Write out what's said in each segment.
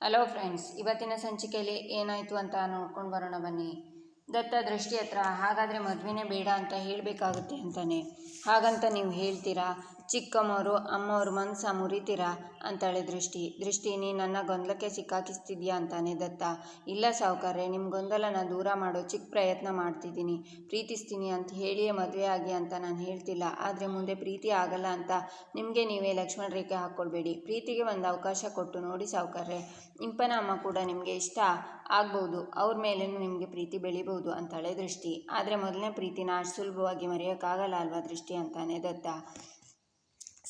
Hello friends, ಇವತ್ತಿನ ಸಂಚಿಕೆಯಲ್ಲಿ ಏನಾಯಿತು ಅಂತ ನೋಡ್ಕೊಂಡು ಬರೋಣ ಬನ್ನಿ. ದತ್ತ ದೃಷ್ಟಿ ಹತ್ರ ಹಾಗಾದರೆ ಮದುವೆನೇ ಬೇಡ ಅಂತ ಹೇಳಬೇಕಾಗುತ್ತೆ ಅಂತಾನೆ. ಹಾಗಂತ ನೀವು ಹೇಳ್ತೀರಾ? ಚಿಕ್ಕಮ್ಮವರು ಅಮ್ಮವ್ರ ಮನಸ್ಸ ಮುರಿತೀರಾ ಅಂತಾಳೆ ದೃಷ್ಟಿ. ದೃಷ್ಟಿ, ನೀ ನನ್ನ ಗೊಂದಲಕ್ಕೆ ಸಿಕ್ಕಾಕಿಸ್ತಿದ್ಯಾ ಅಂತಾನೆ ದತ್ತ. ಇಲ್ಲ ಸಾವುಕಾರ್ರೆ ನಿಮ್ಮ ಗೊಂದಲನ ದೂರ ಮಾಡೋ ಚಿಕ್ಕ ಪ್ರಯತ್ನ ಮಾಡ್ತಿದ್ದೀನಿ. ಪ್ರೀತಿಸ್ತೀನಿ ಅಂತ ಹೇಳಿಯೇ ಮದುವೆ ಆಗಿ ಅಂತ ನಾನು ಹೇಳ್ತಿಲ್ಲ. ಆದರೆ ಮುಂದೆ ಪ್ರೀತಿ ಆಗಲ್ಲ ಅಂತ ನಿಮಗೆ ನೀವೇ ಲಕ್ಷ್ಮಣ ರೇಖೆ ಹಾಕ್ಕೊಳ್ಬೇಡಿ ಪ್ರೀತಿಗೆ ಒಂದು ಅವಕಾಶ ಕೊಟ್ಟು ನೋಡಿ ಸಾವುಕಾರ್ರೆ. ಇಂಪನ ಅಮ್ಮ ಕೂಡ ನಿಮಗೆ ಇಷ್ಟ ಆಗ್ಬೋದು. ಅವ್ರ ಮೇಲೇನು ನಿಮಗೆ ಪ್ರೀತಿ ಬೆಳಿಬೋದು ಅಂತಾಳೆ ದೃಷ್ಟಿ. ಆದರೆ ಮೊದಲನೇ ಪ್ರೀತಿನ ಅಷ್ಟು ಸುಲಭವಾಗಿ ಮರೆಯೋಕ್ಕಾಗಲ್ಲ ಅಲ್ವಾ ದೃಷ್ಟಿ ಅಂತಾನೆ ದತ್ತ.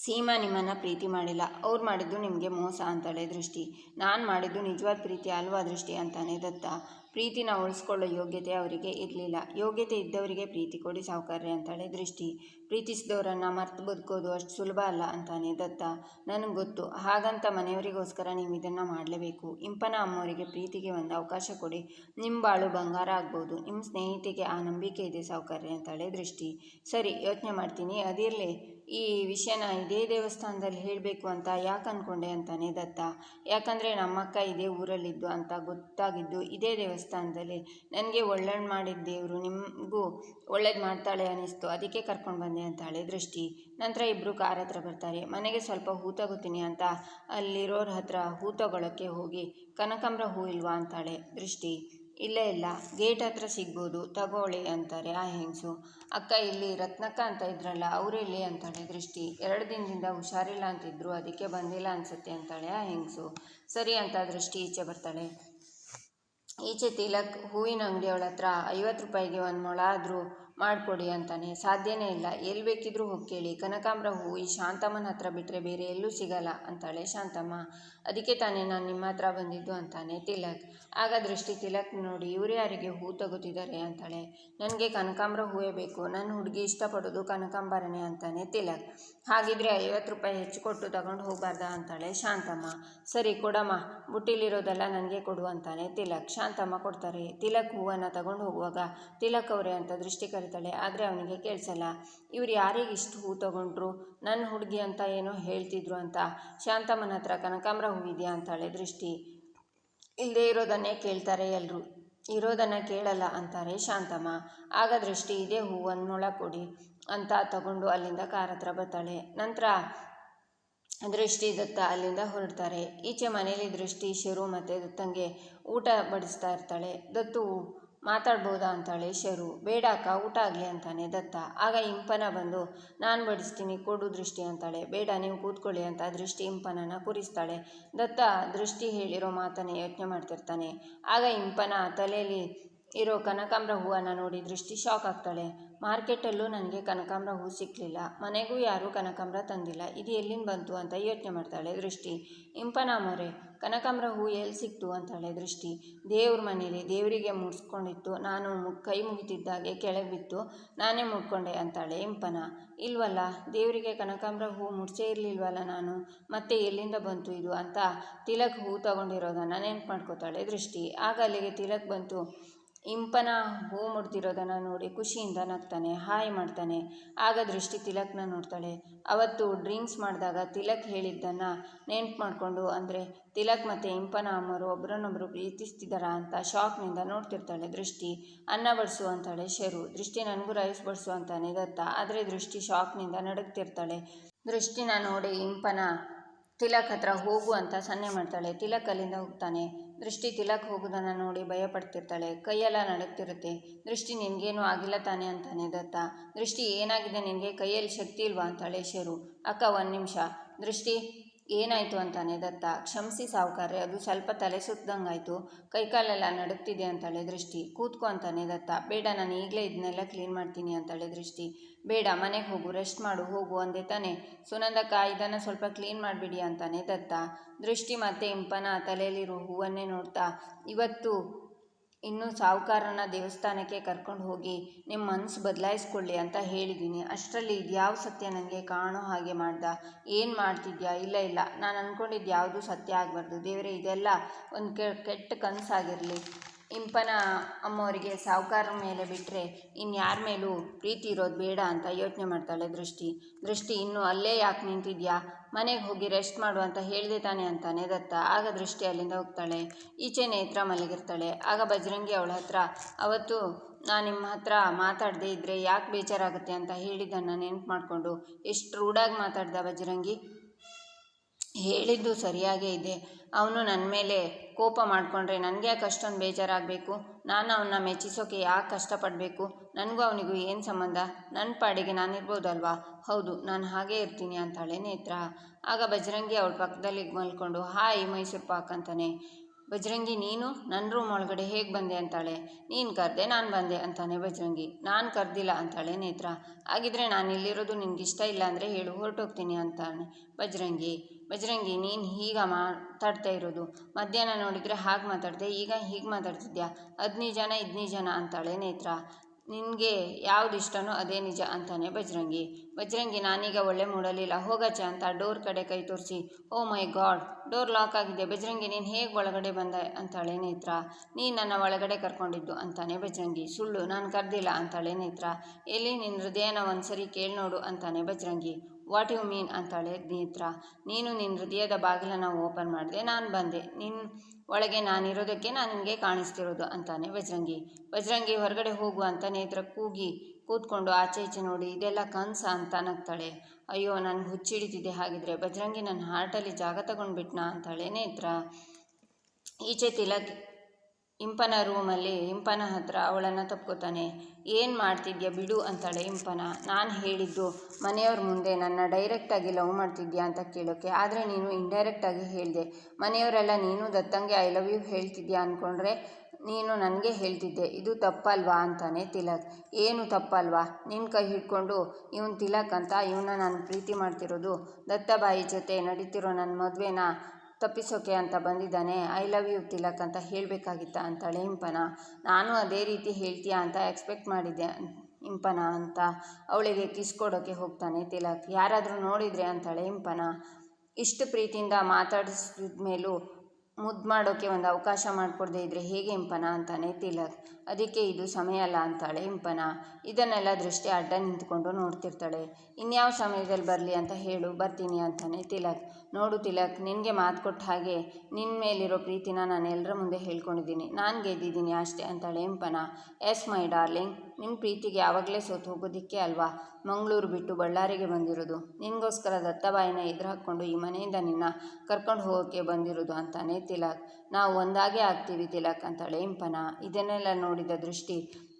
ಸೀಮಾ ನಿಮ್ಮನ್ನು ಪ್ರೀತಿ ಮಾಡಿಲ್ಲ. ಅವ್ರು ಮಾಡಿದ್ದು ನಿಮಗೆ ಮೋಸ ಅಂತಾಳೆ ದೃಷ್ಟಿ. ನಾನು ಮಾಡಿದ್ದು ನಿಜವಾದ ಪ್ರೀತಿ ಅಲ್ವಾ ದೃಷ್ಟಿ ಅಂತಾನೆ ದತ್ತ. ಪ್ರೀತಿನ ಉಳಿಸ್ಕೊಳ್ಳೋ ಯೋಗ್ಯತೆ ಅವರಿಗೆ ಇರಲಿಲ್ಲ. ಯೋಗ್ಯತೆ ಇದ್ದವರಿಗೆ ಪ್ರೀತಿ ಕೊಡಿ ಸಾವುಕಾರ್ಯ ಅಂತಾಳೆ ದೃಷ್ಟಿ. ಪ್ರೀತಿಸಿದವರನ್ನು ಮರ್ತು ಬದುಕೋದು ಅಷ್ಟು ಸುಲಭ ಅಲ್ಲ ಅಂತಾನೆ ದತ್ತ. ನನಗೆ ಗೊತ್ತು. ಹಾಗಂತ ಮನೆಯವರಿಗೋಸ್ಕರ ನೀವು ಇದನ್ನು ಮಾಡಲೇಬೇಕು. ಇಂಪನ ಅಮ್ಮವರಿಗೆ ಪ್ರೀತಿಗೆ ಒಂದು ಅವಕಾಶ ಕೊಡಿ. ನಿಮ್ಮ ಬಾಳು ಬಂಗಾರ ಆಗ್ಬೋದು. ನಿಮ್ಮ ಸ್ನೇಹಿತೆಗೆ ಆ ನಂಬಿಕೆ ಇದೆ ಸಾವುಕಾರ್ಯ ಅಂತಾಳೆ ದೃಷ್ಟಿ. ಸರಿ ಯೋಚನೆ ಮಾಡ್ತೀನಿ. ಅದಿರಲಿ. ಈ ವಿಷಯನ ಇದೇ ದೇವಸ್ಥಾನದಲ್ಲಿ ಹೇಳಬೇಕು ಅಂತ ಯಾಕೆ ಅಂದ್ಕೊಂಡೆ ಅಂತಾನೆ ದತ್ತ. ಯಾಕಂದರೆ ನಮ್ಮಕ್ಕ ಇದೇ ಊರಲ್ಲಿದ್ದು ಅಂತ ಗೊತ್ತಾಗಿದ್ದು ಇದೇ ದೇವಸ್ಥಾನದಲ್ಲಿ. ನನಗೆ ಒಳ್ಳೇದು ಮಾಡಿದ ದೇವರು, ನಿಮಗೂ ಒಳ್ಳೇದು ಮಾಡ್ತಾಳೆ ಅನ್ನಿಸ್ತು ಅದಕ್ಕೆ ಕರ್ಕೊಂಡು ಬಂದೆ ಅಂತಾಳೆ ದೃಷ್ಟಿ. ನಂತರ ಇಬ್ಬರು ಕಾರ್ ಹತ್ರ ಬರ್ತಾರೆ. ಮನೆಗೆ ಸ್ವಲ್ಪ ಹೂ ತಗೋತೀನಿ ಅಂತ ಅಲ್ಲಿರೋರ ಹತ್ರ ಹೂ ತಗೊಳ್ಳೋಕ್ಕೆ ಹೋಗಿ, ಕನಕಾಂಬ್ರ ಹೂ ಇಲ್ವಾ ಅಂತಾಳೆ ದೃಷ್ಟಿ. ಇಲ್ಲ ಇಲ್ಲ, ಗೇಟ್ ಹತ್ರ ಸಿಗ್ಬೋದು, ತಗೊಳ್ಳಿ ಅಂತಾರೆ ಆ ಹೆಂಗಸು. ಅಕ್ಕ ಇಲ್ಲಿ ರತ್ನಕ್ಕ ಅಂತ ಇದ್ರಲ್ಲ ಇಲ್ಲಿ ಅಂತಾಳೆ ದೃಷ್ಟಿ. ಎರಡು ದಿನದಿಂದ ಹುಷಾರಿಲ್ಲ ಅಂತಿದ್ರು, ಅದಕ್ಕೆ ಬಂದಿಲ್ಲ ಅನ್ಸುತ್ತೆ ಅಂತಾಳೆ ಆ ಹೆಂಗಸು. ಸರಿ ಅಂತ ದೃಷ್ಟಿ ಈಚೆ ಬರ್ತಾಳೆ. ಈಚೆ ತಿಲಕ್, ಹೂವಿನ ಅಂಗಡಿಯವಳ ಹತ್ರ ಐವತ್ತು ರೂಪಾಯಿಗೆ ಒಂದು ಮೊಳ ಆದರೂ ಮಾಡಿಕೊಡಿ ಅಂತಾನೆ. ಸಾಧ್ಯನೇ ಇಲ್ಲ. ಎಲ್ಲಿ ಬೇಕಿದ್ರೂ ಹೋಗಿ ಕೇಳಿ. ಕನಕಾಂಬ್ರ ಹೂವು ಈ ಶಾಂತಮ್ಮನ ಹತ್ರ ಬಿಟ್ಟರೆ ಬೇರೆ ಎಲ್ಲೂ ಸಿಗಲ್ಲ ಅಂತಾಳೆ ಶಾಂತಮ್ಮ. ಅದಕ್ಕೆ ತಾನೇ ನಾನು ನಿಮ್ಮ ಹತ್ರ ಬಂದಿದ್ದು ಅಂತಾನೆ ತಿಲಕ್. ಆಗ ದೃಷ್ಟಿ ತಿಲಕ್ ನೋಡಿ, ಇವರು ಯಾರಿಗೆ ಹೂ ತಗೋತಿದ್ದಾರೆ ಅಂತಾಳೆ. ನನಗೆ ಕನಕಾಂಬ್ರ ಹೂವೇ ಬೇಕು. ನನ್ನ ಹುಡುಗಿ ಇಷ್ಟಪಡೋದು ಕನಕಾಂಬರನೇ ಅಂತಾನೆ ತಿಲಕ್. ಹಾಗಿದ್ರೆ ಐವತ್ತು ರೂಪಾಯಿ ಹೆಚ್ಚು ಕೊಟ್ಟು ತಗೊಂಡು ಹೋಗಬಾರ್ದ ಅಂತಾಳೆ ಶಾಂತಮ್ಮ. ಸರಿ, ಕೊಡಮ್ಮ. ಬುಟ್ಟಿಲಿರೋದೆಲ್ಲ ನನಗೆ ಕೊಡು ಅಂತಾನೆ ತಿಲಕ್. ಶಾಂತಮ್ಮ ಕೊಡ್ತಾರೆ. ತಿಲಕ್ ಹೂವನ್ನು ತಗೊಂಡು ಹೋಗುವಾಗ ತಿಲಕ್ ಅವರೇ ಅಂತ ದೃಷ್ಟಿ ಕರೀತಾಳೆ ಆದರೆ ಅವನಿಗೆ ಕೇಳಿಸಲ್ಲ. ಇವ್ರು ಯಾರಿಗೆ ಇಷ್ಟು ಹೂ ತಗೊಂಡ್ರು? ನನ್ನ ಹುಡುಗಿ ಅಂತ ಏನೋ ಹೇಳ್ತಿದ್ರು ಅಂತ. ಶಾಂತಮ್ಮನ ಹತ್ರ ಕನಕಾಂಬ್ರ ಹೂವಿದೆಯಾ ಅಂತಾಳೆ ದೃಷ್ಟಿ. ಇಲ್ಲದೆ ಇರೋದನ್ನೇ ಕೇಳ್ತಾರೆ ಎಲ್ಲರೂ ಇರೋದನ್ನು ಕೇಳಲ್ಲ, ಅಂತಾರೆ ಶಾಂತಮ್ಮ. ಆಗ ದೃಷ್ಟಿ, ಇದೇ ಹೂವನ್ನು ಮೊಳ ಕೊಡಿ ಅಂತ ತಗೊಂಡು ಅಲ್ಲಿಂದ ಕಾರ್ ಹತ್ರ ಬರ್ತಾಳೆ. ನಂತರ ದೃಷ್ಟಿ ದತ್ತ ಅಲ್ಲಿಂದ ಹೊರಡ್ತಾರೆ. ಈಚೆ ಮನೇಲಿ ದೃಷ್ಟಿ, ಶರು ಮತ್ತು ದತ್ತಂಗೆ ಊಟ ಬಡಿಸ್ತಾ ಇರ್ತಾಳೆ. ದತ್ತು ಮಾತಾಡ್ಬೋದಾ ಅಂತಾಳೆ ಶರು. ಬೇಡಕ್ಕ, ಊಟ ಆಗಲಿ ಅಂತಾನೆ ದತ್ತ. ಆಗ ಇಂಪನ ಬಂದು, ನಾನು ಬಡಿಸ್ತೀನಿ, ಕೊಡು ದೃಷ್ಟಿ ಅಂತಾಳೆ. ಬೇಡ, ನೀವು ಕೂತ್ಕೊಳ್ಳಿ ಅಂತ ದೃಷ್ಟಿ ಇಂಪನನ ಕೂರಿಸ್ತಾಳೆ. ದತ್ತ ದೃಷ್ಟಿ ಹೇಳಿರೋ ಮಾತನ್ನೇ ಯೋಚನೆ ಮಾಡ್ತಿರ್ತಾನೆ. ಆಗ ಇಂಪನ ತಲೆಯಲ್ಲಿ ಇರೋ ಕನಕಾಂಬ್ರ ಹೂವನ್ನು ನೋಡಿ ದೃಷ್ಟಿ ಶಾಕ್ ಆಗ್ತಾಳೆ. ಮಾರ್ಕೆಟಲ್ಲೂ ನನಗೆ ಕನಕಾಂಬ್ರ ಹೂ ಸಿಕ್ಕಲಿಲ್ಲ ಮನೆಗೂ ಯಾರೂ ಕನಕಾಂಬ್ರ ತಂದಿಲ್ಲ. ಇದು ಎಲ್ಲಿಂದ ಬಂತು ಅಂತ ಯೋಚನೆ ಮಾಡ್ತಾಳೆ ದೃಷ್ಟಿ. ಇಂಪನಾಮರೆ ಕನಕಾಂಬ್ರ ಹೂ ಎಲ್ಲಿ ಸಿಕ್ತು ಅಂತಾಳೆ ದೃಷ್ಟಿ. ದೇವ್ರ ಮನೇಲಿ ದೇವರಿಗೆ ಮುಡಿಸ್ಕೊಂಡಿತ್ತು. ನಾನು ಕೈ ಮುಗಿತಿದ್ದಾಗೆ ಕೆಳಗೆ ಬಿತ್ತು. ನಾನೇ ಮುಡ್ಕೊಂಡೆ ಅಂತಾಳೆ ಇಂಪನ. ಇಲ್ವಲ್ಲ, ದೇವರಿಗೆ ಕನಕಾಂಬ್ರ ಹೂ ಮುಡ್ಸೇ ಇರಲಿಲ್ವಲ್ಲ ನಾನು? ಮತ್ತೆ ಎಲ್ಲಿಂದ ಬಂತು ಇದು ಅಂತ ತಿಲಕ್ ಹೂ ತಗೊಂಡಿರೋದನ್ನು ನೆನ್ಪು ಮಾಡ್ಕೋತಾಳೆ ದೃಷ್ಟಿ. ಆಗ ಅಲ್ಲಿಗೆ ತಿಲಕ್ ಬಂತು. ಇಂಪನ ಹೂ ಮುಡ್ತಿರೋದನ್ನು ನೋಡಿ ಖುಷಿಯಿಂದ ನಗ್ತಾನೆ, ಹಾಯ್ ಮಾಡ್ತಾನೆ. ಆಗ ದೃಷ್ಟಿ ತಿಲಕ್ನ ನೋಡ್ತಾಳೆ. ಅವತ್ತು ಡ್ರಿಂಕ್ಸ್ ಮಾಡಿದಾಗ ತಿಲಕ್ ಹೇಳಿದ್ದನ್ನು ನೆನ್ಪು ಮಾಡಿಕೊಂಡು ಅಂದರೆ ತಿಲಕ್ ಮತ್ತು ಇಂಪನ ಅಮ್ಮರು ಒಬ್ಬರನ್ನೊಬ್ಬರು ಪ್ರೀತಿಸ್ತಿದ್ದಾರಾ ಅಂತ ಶಾಕ್ನಿಂದ ನೋಡ್ತಿರ್ತಾಳೆ ದೃಷ್ಟಿ. ಅನ್ನ ಬಡಿಸು ಅಂತಾಳೆ ಶರು. ದೃಷ್ಟಿ ನನಗೂ ರೈಸ್ ಬಡಿಸು ಅಂತಾನೆ ದತ್ತ. ಆದರೆ ದೃಷ್ಟಿ ಶಾಕ್ನಿಂದ ನಡುಗ್ತಿರ್ತಾಳೆ. ದೃಷ್ಟಿನ ನೋಡಿ ಇಂಪನ ತಿಲಕ್ ಹತ್ರ ಹೋಗು ಅಂತ ಸನ್ನೆ ಮಾಡ್ತಾಳೆ. ತಿಲಕ್ ಅಲ್ಲಿಂದ ಹೋಗ್ತಾನೆ. ದೃಷ್ಟಿ ತಿಲಕ್ ಹೋಗೋದನ್ನು ನೋಡಿ ಭಯಪಡ್ತಿರ್ತಾಳೆ. ಕೈಯೆಲ್ಲ ನಡುಕ್ತಿರುತ್ತೆ ದೃಷ್ಟಿ ನಿನಗೇನು ಆಗಿಲ್ಲ ತಾನೆ ಅಂತಾನೆ ದತ್ತ. ದೃಷ್ಟಿ ಏನಾಗಿದೆ ನಿನಗೆ? ಕೈಯಲ್ಲಿ ಶಕ್ತಿ ಇಲ್ವಾ? ಅಂತಾಳೆ ಶರು. ಅಕ್ಕ, ಒಂದು ನಿಮಿಷ. ದೃಷ್ಟಿ ಏನಾಯಿತು ಅಂತಾನೆ ದತ್ತ. ಕ್ಷಮಿಸಿ ಸಾವುಕಾರ್ರೆ, ಅದು ಸ್ವಲ್ಪ ತಲೆ ಸುತ್ತದಂಗಾಯಿತು. ಕೈಕಾಲೆಲ್ಲ ನಡುಕ್ತಿದೆ ಅಂತಾಳೆ ದೃಷ್ಟಿ. ಕೂತ್ಕೊ ಅಂತಾನೆ ದತ್ತ. ಬೇಡ, ನಾನು ಈಗಲೇ ಇದನ್ನೆಲ್ಲ ಕ್ಲೀನ್ ಮಾಡ್ತೀನಿ ಅಂತಾಳೆ ದೃಷ್ಟಿ. ಬೇಡ, ಮನೆಗೆ ಹೋಗು, ರೆಸ್ಟ್ ಮಾಡು, ಹೋಗು ಅಂದೆ ತಾನೆ. ಸುನಂದಕ್ಕ, ಇದನ್ನು ಸ್ವಲ್ಪ ಕ್ಲೀನ್ ಮಾಡಿಬಿಡಿ ಅಂತಾನೆ ದತ್ತ. ದೃಷ್ಟಿ ಮತ್ತೆ ಇಂಪನ ತಲೆಯಲ್ಲಿರೋ ಹೂವನ್ನೇ ನೋಡ್ತಾ, ಇವತ್ತು ಇನ್ನು ಸಾಹುಕಾರನ ದೇವಸ್ಥಾನಕ್ಕೆ ಕರ್ಕೊಂಡು ಹೋಗಿ ನಿಮ್ಮ ಮನಸ್ಸು ಬದಲಾಯಿಸ್ಕೊಳ್ಳಿ ಅಂತ ಹೇಳಿದ್ದೀನಿ ಅಷ್ಟರಲ್ಲಿ ಇದ್ಯಾವ ಸತ್ಯ ನನಗೆ ಕಾಣೋ ಹಾಗೆ ಮಾಡ್ದ? ಏನು ಮಾಡ್ತಿದ್ಯಾ? ಇಲ್ಲ ಇಲ್ಲ. ನಾನು ಅಂದ್ಕೊಂಡಿದ್ದು ಯಾವುದೂ ಸತ್ಯ ಆಗಬಾರ್ದು. ದೇವರೇ, ಇದೆಲ್ಲ ಒಂದು ಕೆಟ್ಟ ಕನಸಾಗಿರಲಿ. ಇಂಪನ ಅಮ್ಮವರಿಗೆ ಸಾಹುಕಾರ ಮೇಲೆ ಬಿಟ್ಟರೆ ಇನ್ಯಾರ ಮೇಲೂ ಪ್ರೀತಿ ಇರೋದು ಬೇಡ ಅಂತ ಯೋಚನೆ ಮಾಡ್ತಾಳೆ ದೃಷ್ಟಿ. ದೃಷ್ಟಿ, ಇನ್ನು ಅಲ್ಲೇ ಯಾಕೆ ನಿಂತಿದ್ಯಾ? ಮನೆಗೆ ಹೋಗಿ ರೆಸ್ಟ್ ಮಾಡು ಅಂತ ಹೇಳಿದೆ ತಾನೆ ಅಂತಾನೆ ದತ್ತ. ಆಗ ದೃಷ್ಟಿ ಅಲ್ಲಿಂದ ಹೋಗ್ತಾಳೆ. ಈಚೆ ನೇತ್ರ ಮಲಗಿರ್ತಾಳೆ. ಆಗ ಬಜರಂಗಿ ಅವಳ ಹತ್ರ, ಅವತ್ತು ನಾನು ನಿಮ್ಮ ಹತ್ರ ಮಾತಾಡದೇ ಇದ್ದರೆ ಯಾಕೆ ಬೇಜಾರಾಗುತ್ತೆ ಅಂತ ಹೇಳಿದ್ದನ್ನು ನೆನ್ಪು ಮಾಡಿಕೊಂಡು, ಎಷ್ಟು ರೂಢಾಗಿ ಮಾತಾಡ್ದ ಬಜರಂಗಿ? ಹೇಳಿದ್ದು ಸರಿಯಾಗೇ ಇದೆ. ಅವನು ನನ್ನ ಮೇಲೆ ಕೋಪ ಮಾಡಿಕೊಂಡ್ರೆ ನನಗೆ ಯಾಕೆ ಅಷ್ಟೊಂದು ಬೇಜಾರಾಗಬೇಕು? ನಾನು ಅವನ್ನ ಮೆಚ್ಚಿಸೋಕೆ ಯಾಕೆ ಕಷ್ಟಪಡಬೇಕು? ನನಗೂ ಅವನಿಗೂ ಏನು ಸಂಬಂಧ? ನನ್ನ ಪಾಡಿಗೆ ನಾನಿರ್ಬೋದಲ್ವಾ? ಹೌದು, ನಾನು ಹಾಗೇ ಇರ್ತೀನಿ ಅಂತಾಳೆ ನೇತ್ರ. ಆಗ ಬಜರಂಗಿ ಅವಳ ಪಕ್ಕದಲ್ಲಿ ಮಲ್ಕೊಂಡು, ಹಾಯ್, ಮೈಸೂರು ಪಾಕ್ ಅಂತಾನೆ. ಬಜರಂಗಿ, ನೀನು? ನನ್ನ ರೂಮ್ ಒಳಗಡೆ ಹೇಗೆ ಬಂದೆ? ಅಂತಾಳೆ. ನೀನು ಕರೆದೆ, ನಾನು ಬಂದೆ ಅಂತಾನೆ ಬಜರಂಗಿ. ನಾನು ಕರೆದಿಲ್ಲ ಅಂತಾಳೆ ನೇತ್ರ. ಹಾಗಿದ್ರೆ ನಾನು ಇಲ್ಲಿರೋದು ನಿನಗಿಷ್ಟ ಇಲ್ಲ ಅಂದರೆ ಹೇಳು, ಹೊರಟೋಗ್ತೀನಿ ಅಂತಾನೆ ಬಜರಂಗಿ. ಬಜರಂಗಿ, ನೀನು ಹೀಗ ಮಾತಾಡ್ತಾ ಇರೋದು. ಮಧ್ಯಾಹ್ನ ನೋಡಿದರೆ ಹಾಗೆ ಮಾತಾಡ್ದೆ, ಈಗ ಹೀಗೆ ಮಾತಾಡ್ತಿದ್ಯಾ? ಅದು ಜನ ಇದು ಜನ ಅಂತಾಳೆ ನೇತ್ರ. ನಿನಗೆ ಯಾವ್ದು ಇಷ್ಟನೋ ಅದೇ ನಿಜ ಅಂತಾನೆ ಬಜರಂಗಿ. ಬಜರಂಗಿ, ನಾನೀಗ ಒಳ್ಳೆ ಮೂಡಲಿಲ್ಲ. ಹೋಗಚ್ಚೆ ಅಂತ ಡೋರ್ ಕಡೆ ಕೈ ತೋರಿಸಿ. Oh my god, door lock ಆಗಿದೆ. ಬಜರಂಗಿ, ನೀನು ಹೇಗೆ ಒಳಗಡೆ ಬಂದ ಅಂತಾಳೆ ನೇತ್ರ. ನೀನು ನನ್ನ ಒಳಗಡೆ ಕರ್ಕೊಂಡಿದ್ದು ಅಂತಾನೆ ಬಜರಂಗಿ. ಸುಳ್ಳು, ನಾನು ಕರೆದಿಲ್ಲ ಅಂತಾಳೆ ನೇತ್ರ. ಎಲ್ಲಿ ನಿನ್ನ ಹೃದಯನ ಒಂದ್ಸರಿ ಕೇಳಿ ನೋಡು ಅಂತಾನೆ ಬಜರಂಗಿ. ವಾಟ್ ಯು ಮೀನ್ ಅಂತಾಳೆ ನೇತ್ರ ನೀನು ನಿನ್ನ ಹೃದಯದ ಬಾಗಿಲನ್ನು ಓಪನ್ ಮಾಡಿದೆ, ನಾನು ಬಂದೆ. ನಿನ್ನ ಒಳಗೆ ನಾನಿರೋದಕ್ಕೆ ನಾನು ನಿನಗೆ ಕಾಣಿಸ್ತಿರೋದು, ಅಂತಾನೆ ಬಜರಂಗಿ ಬಜರಂಗಿ ಹೊರಗಡೆ ಹೋಗು ಅಂತ ನೇತ್ರ ಕೂಗಿ ಕೂತ್ಕೊಂಡು ಆಚೆ ಈಚೆ ನೋಡಿ, ಇದೆಲ್ಲ ಕನಸ ಅಂತ ನಗ್ತಾಳೆ. ಅಯ್ಯೋ, ನಾನು ಹುಚ್ಚಿಡಿತಿದ್ದೆ ಹಾಗಿದ್ರೆ ಬಜರಂಗಿ ನನ್ನ ಹಾರ್ಟಲ್ಲಿ ಜಾಗ ತಗೊಂಡ್ಬಿಟ್ನಾ, ಅಂತಾಳೆ ನೇತ್ರ ಈಚೆ ತಿಲಕ್ ಇಂಪನ ರೂಮಲ್ಲಿ ಇಂಪನ ಹತ್ರ ಅವಳನ್ನು ತಪ್ಕೋತಾನೆ. ಏನು ಮಾಡ್ತಿದ್ಯಾ ಬಿಡು ಅಂತಾಳೆ ಇಂಪನ. ನಾನು ಹೇಳಿದ್ದು, ಮನೆಯವ್ರ ಮುಂದೆ ನನ್ನ ಡೈರೆಕ್ಟಾಗಿ ಲವ್ ಮಾಡ್ತಿದ್ಯಾ ಅಂತ ಕೇಳೋಕ್ಕೆ ಆದರೆ ನೀನು ಇಂಡೈರೆಕ್ಟಾಗಿ ಹೇಳಿದೆ. ಮನೆಯವರೆಲ್ಲ, ನೀನು ದತ್ತಂಗೆ ಐ ಲವ್ ಯು ಹೇಳ್ತಿದ್ಯಾ ಅಂದ್ಕೊಂಡ್ರೆ ನೀನು ನನಗೆ ಹೇಳ್ತಿದ್ದೆ. ಇದು ತಪ್ಪಲ್ವಾ ಅಂತಾನೆ ತಿಲಕ್. ಏನು ತಪ್ಪಲ್ವಾ? ನಿನ್ನ ಕೈ ಹಿಡ್ಕೊಂಡು ಇವನು ತಿಲಕ್ ಅಂತ ಇವನ್ನ ನಾನು ಪ್ರೀತಿ ಮಾಡ್ತಿರೋದು ದತ್ತಬಾಯಿ ಜೊತೆ ನಡೀತಿರೋ ನನ್ನ ಮದುವೆನ? ತಪ್ಪಿಸೋಕೆ ಅಂತ ಬಂದಿದ್ದಾನೆ. ಐ ಲವ್ ಯು ತಿಲಕ್ ಅಂತ ಹೇಳಬೇಕಾಗಿತ್ತ ಅಂತಾಳೆ ಇಂಪನ. ನಾನು ಅದೇ ರೀತಿ ಹೇಳ್ತೀಯಾ ಅಂತ ಎಕ್ಸ್ಪೆಕ್ಟ್ ಮಾಡಿದ್ದೆ. ಇಂಪನ ಅಂತ ಅವಳಿಗೆ ಕಿಸ್ ಕೊಡೋಕೆ ಹೋಗ್ತಾನೆ ತಿಲಕ್. ಯಾರಾದರೂ ನೋಡಿದರೆ ಅಂತಾಳೆ ಇಂಪನ. ಇಷ್ಟು ಪ್ರೀತಿಯಿಂದ ಮಾತಾಡಿಸಿದ ಮೇಲೂ ಮುದ್ದು ಮಾಡೋಕ್ಕೆ ಒಂದು ಅವಕಾಶ ಮಾಡಿಕೊಡದೇ ಇದ್ದರೆ ಹೇಗೆ ಇಂಪನ? ಅಂತಾನೆ ತಿಲಕ್. ಅದಕ್ಕೆ ಇದು ಸಮಯ ಅಲ್ಲ ಅಂತಾಳೆ ಇಂಪನ. ಇದನ್ನೆಲ್ಲ ದೃಷ್ಟಿ ಅಡ್ಡ ನಿಂತ್ಕೊಂಡು ನೋಡ್ತಿರ್ತಾಳೆ. ಇನ್ಯಾವ ಸಮಯದಲ್ಲಿ ಬರಲಿ ಅಂತ ಹೇಳು, ಬರ್ತೀನಿ ಅಂತಾನೆ ತಿಲಕ್. ನೋಡು ತಿಲಕ್, ನಿನಗೆ ಮಾತು ಕೊಟ್ಟ ಹಾಗೆ ನಿನ್ನ ಮೇಲಿರೋ ಪ್ರೀತಿನ ನಾನು ಎಲ್ಲರ ಮುಂದೆ ಹೇಳ್ಕೊಂಡಿದ್ದೀನಿ. ನಾನು ಗೆದ್ದಿದ್ದೀನಿ ಅಷ್ಟೇ ಅಂತಾಳೆ ಇಂಪನ. ಎಸ್ ಮೈ ಡಾರ್ಲಿಂಗ್ ನಿನ್ನ ಪ್ರೀತಿಗೆ ಯಾವಾಗಲೇ ಸೋತು ಹೋಗೋದಿಕ್ಕೆ ಅಲ್ವಾ? ಮಂಗಳೂರು ಬಿಟ್ಟು ಬಳ್ಳಾರಿಗೆ ಬಂದಿರೋದು. ನಿನಗೋಸ್ಕರ ದತ್ತಬಾಯಿನ ಎದುರು ಹಾಕ್ಕೊಂಡು ಈ ಮನೆಯಿಂದ ನಿನ್ನ ಕರ್ಕೊಂಡು ಹೋಗೋಕ್ಕೆ ಬಂದಿರೋದು ಅಂತಾನೆ ತಿಲಕ್. ನಾವು ಒಂದಾಗೇ ಆಗ್ತೀವಿ ತಿಲಕ್ ಅಂತಾಳೆ ಇಂಪನ. ಇದನ್ನೆಲ್ಲ ನೋಡಿದ ದೃಷ್ಟಿ.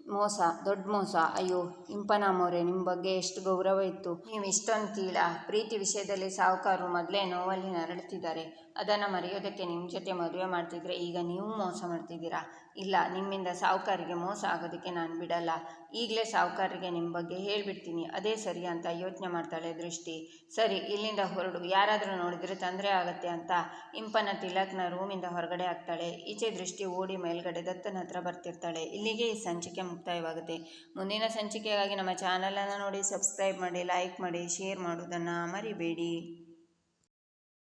ಮೋಸ, ದೊಡ್ಡ ಮೋಸ. ಅಯ್ಯೋ ಇಂಪನಮ್ಮವ್ರೆ ನಿಮ್ಮ ಬಗ್ಗೆ ಎಷ್ಟು ಗೌರವ ಇತ್ತು. ನೀವು ಇಷ್ಟೊಂದು ಕೀಳ. ಪ್ರೀತಿ ವಿಷಯದಲ್ಲಿ ಸಾಹುಕಾರರು ಮೊದಲೇ ನೋವಲ್ಲಿ ನರಳುತ್ತಿದ್ದಾರೆ. ಅದನ್ನು ಮರೆಯೋದಕ್ಕೆ ನಿಮ್ಮ ಜೊತೆ ಮದುವೆ ಮಾಡ್ತಿದ್ರೆ ಈಗ ನೀವು ಮೋಸ ಮಾಡ್ತಿದ್ದೀರಾ? ಇಲ್ಲ, ನಿಮ್ಮಿಂದ ಸಾಹುಕಾರಿಗೆ ಮೋಸ ಆಗೋದಕ್ಕೆ ನಾನು ಬಿಡಲ್ಲ. ಈಗಲೇ ಸಾಹುಕಾರಿಗೆ ನಿಮ್ಮ ಬಗ್ಗೆ ಹೇಳಿಬಿಡ್ತೀನಿ. ಅದೇ ಸರಿ ಅಂತ ಯೋಚನೆ ಮಾಡ್ತಾಳೆ ದೃಷ್ಟಿ. ಸರಿ, ಇಲ್ಲಿಂದ ಹೊರಡು. ಯಾರಾದರೂ ನೋಡಿದರೆ ತೊಂದರೆ ಆಗುತ್ತೆ ಅಂತ. ಇಂಪನ ತಿಲಕ್ನ ರೂಮಿಂದ ಹೊರಗಡೆ ಆಗ್ತಾಳೆ ಈಚೆ ದೃಷ್ಟಿ ಓಡಿ ಮೇಲ್ಗಡೆ ದತ್ತನ ಹತ್ರ ಬರ್ತಿರ್ತಾಳೆ. ಇಲ್ಲಿಗೆ ಈ ಸಂಚಿಕೆ ಮುಕ್ತಾಯವಾಗುತ್ತೆ. ಮುಂದಿನ ಸಂಚಿಕೆಗಾಗಿ ನಮ್ಮ ಚಾನಲನ್ನು ನೋಡಿ, ಸಬ್ಸ್ಕ್ರೈಬ್ ಮಾಡಿ, ಲೈಕ್ ಮಾಡಿ, ಶೇರ್ ಮಾಡೋದನ್ನು ಮರಿಬೇಡಿ.